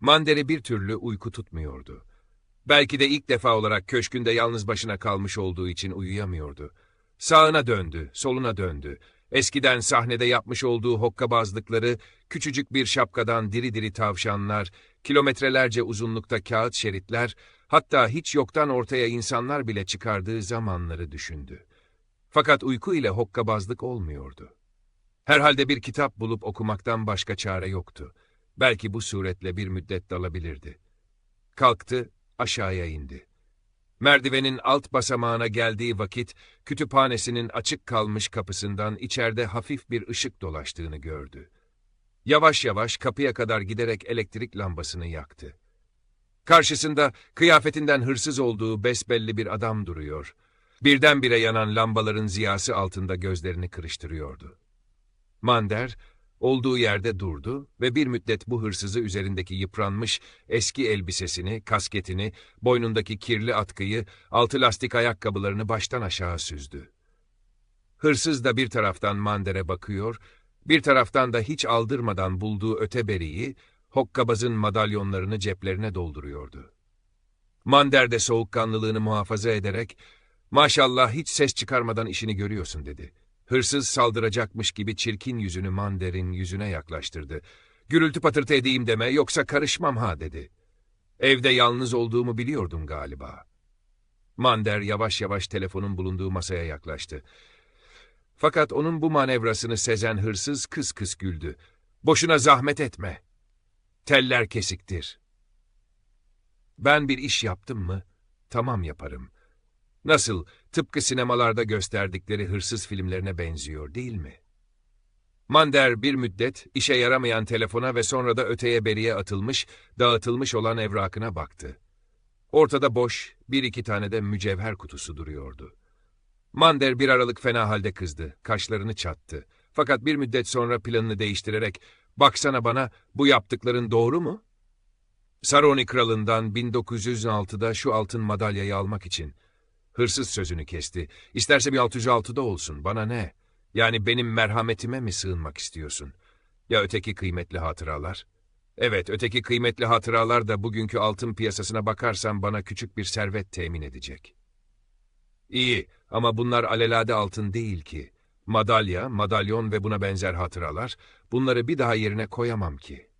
Mander'i bir türlü uyku tutmuyordu. Belki de ilk defa olarak köşkünde yalnız başına kalmış olduğu için uyuyamıyordu. Sağına döndü, soluna döndü. Eskiden sahnede yapmış olduğu hokkabazlıkları, küçücük bir şapkadan diri diri tavşanlar, kilometrelerce uzunlukta kağıt şeritler, hatta hiç yoktan ortaya insanlar bile çıkardığı zamanları düşündü. Fakat uyku ile hokkabazlık olmuyordu. Herhalde bir kitap bulup okumaktan başka çare yoktu. Belki bu suretle bir müddet dalabilirdi. Kalktı, aşağıya indi. Merdivenin alt basamağına geldiği vakit, kütüphanesinin açık kalmış kapısından içeride hafif bir ışık dolaştığını gördü. Yavaş yavaş kapıya kadar giderek elektrik lambasını yaktı. Karşısında kıyafetinden hırsız olduğu besbelli bir adam duruyor. Birdenbire yanan lambaların ziyası altında gözlerini kırıştırıyordu. Mander, olduğu yerde durdu ve bir müddet bu hırsızı üzerindeki yıpranmış eski elbisesini, kasketini, boynundaki kirli atkıyı, altı lastik ayakkabılarını baştan aşağı süzdü. Hırsız da bir taraftan Mander'e bakıyor, bir taraftan da hiç aldırmadan bulduğu öteberiyi, hokkabazın madalyonlarını ceplerine dolduruyordu. Mander de soğukkanlılığını muhafaza ederek, maşallah hiç ses çıkarmadan işini görüyorsun dedi. Hırsız saldıracakmış gibi çirkin yüzünü Mander'in yüzüne yaklaştırdı. Gürültü patırtı edeyim deme yoksa karışmam ha dedi. Evde yalnız olduğumu biliyordun galiba. Mander yavaş yavaş telefonun bulunduğu masaya yaklaştı. Fakat onun bu manevrasını sezen hırsız kıs kıs güldü. Boşuna zahmet etme. Teller kesiktir. Ben bir iş yaptım mı? Tamam yaparım. Nasıl, tıpkı sinemalarda gösterdikleri hırsız filmlerine benziyor değil mi? Mander bir müddet işe yaramayan telefona ve sonra da öteye beriye atılmış, dağıtılmış olan evrakına baktı. Ortada boş, bir iki tane de mücevher kutusu duruyordu. Mander bir aralık fena halde kızdı, kaşlarını çattı. Fakat bir müddet sonra planını değiştirerek, baksana bana bu yaptıkların doğru mu? Saroni kralından 1906'da şu altın madalyayı almak için. Hırsız sözünü kesti. İsterse bir 606'da olsun, bana ne? Yani benim merhametime mi sığınmak istiyorsun? Ya öteki kıymetli hatıralar? Evet, öteki kıymetli hatıralar da bugünkü altın piyasasına bakarsan bana küçük bir servet temin edecek. İyi ama bunlar alelade altın değil ki. Madalya, madalyon ve buna benzer hatıralar, bunları bir daha yerine koyamam ki.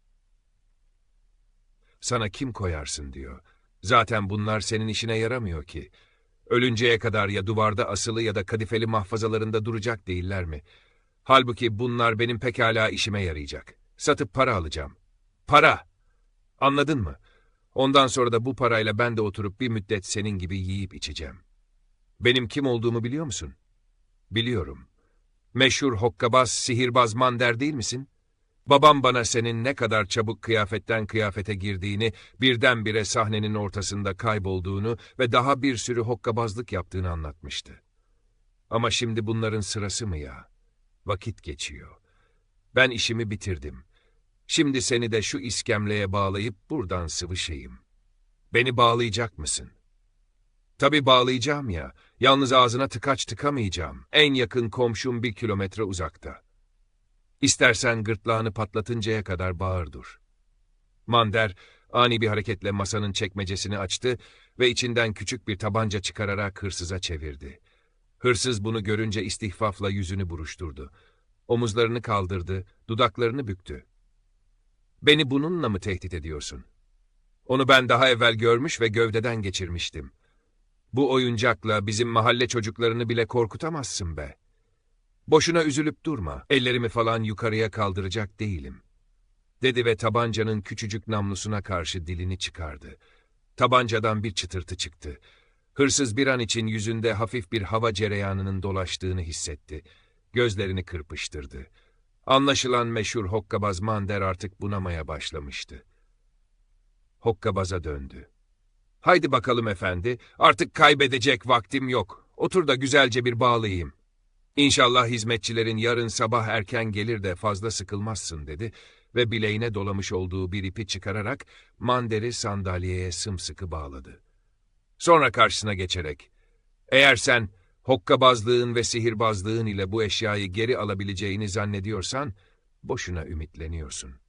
Sana kim koyarsın diyor. Zaten bunlar senin işine yaramıyor ki. Ölünceye kadar ya duvarda asılı ya da kadifeli mahfazalarında duracak değiller mi? Halbuki bunlar benim pekala işime yarayacak. Satıp para alacağım. Para! Anladın mı? Ondan sonra da bu parayla ben de oturup bir müddet senin gibi yiyip içeceğim. Benim kim olduğumu biliyor musun? Biliyorum. Meşhur hokkabaz, sihirbaz Mander değil misin? Babam bana senin ne kadar çabuk kıyafetten kıyafete girdiğini, birdenbire sahnenin ortasında kaybolduğunu ve daha bir sürü hokkabazlık yaptığını anlatmıştı. Ama şimdi bunların sırası mı ya? Vakit geçiyor. Ben işimi bitirdim. Şimdi seni de şu iskemleye bağlayıp buradan sıvışayım. Beni bağlayacak mısın? Tabii bağlayacağım ya. Yalnız ağzına tıkaç tıkamayacağım. En yakın komşum bir kilometre uzakta. İstersen gırtlağını patlatıncaya kadar bağır dur. Mander ani bir hareketle masanın çekmecesini açtı ve içinden küçük bir tabanca çıkararak hırsıza çevirdi. Hırsız bunu görünce istihfafla yüzünü buruşturdu. Omuzlarını kaldırdı, dudaklarını büktü. Beni bununla mı tehdit ediyorsun? Onu ben daha evvel görmüş ve gövdeden geçirmiştim. Bu oyuncakla bizim mahalle çocuklarını bile korkutamazsın be. Boşuna üzülüp durma, ellerimi falan yukarıya kaldıracak değilim. Dedi ve tabancanın küçücük namlusuna karşı dilini çıkardı. Tabancadan bir çıtırtı çıktı. Hırsız bir an için yüzünde hafif bir hava cereyanının dolaştığını hissetti. Gözlerini kırpıştırdı. Anlaşılan meşhur hokkabaz Mander artık bunamaya başlamıştı. Hokkabaza döndü. Haydi bakalım efendi, artık kaybedecek vaktim yok. Otur da güzelce bir bağlayayım. İnşallah hizmetçilerin yarın sabah erken gelir de fazla sıkılmazsın dedi ve bileğine dolamış olduğu bir ipi çıkararak Mander'i sandalyeye sımsıkı bağladı. Sonra karşısına geçerek, eğer sen hokkabazlığın ve sihirbazlığın ile bu eşyayı geri alabileceğini zannediyorsan, boşuna ümitleniyorsun.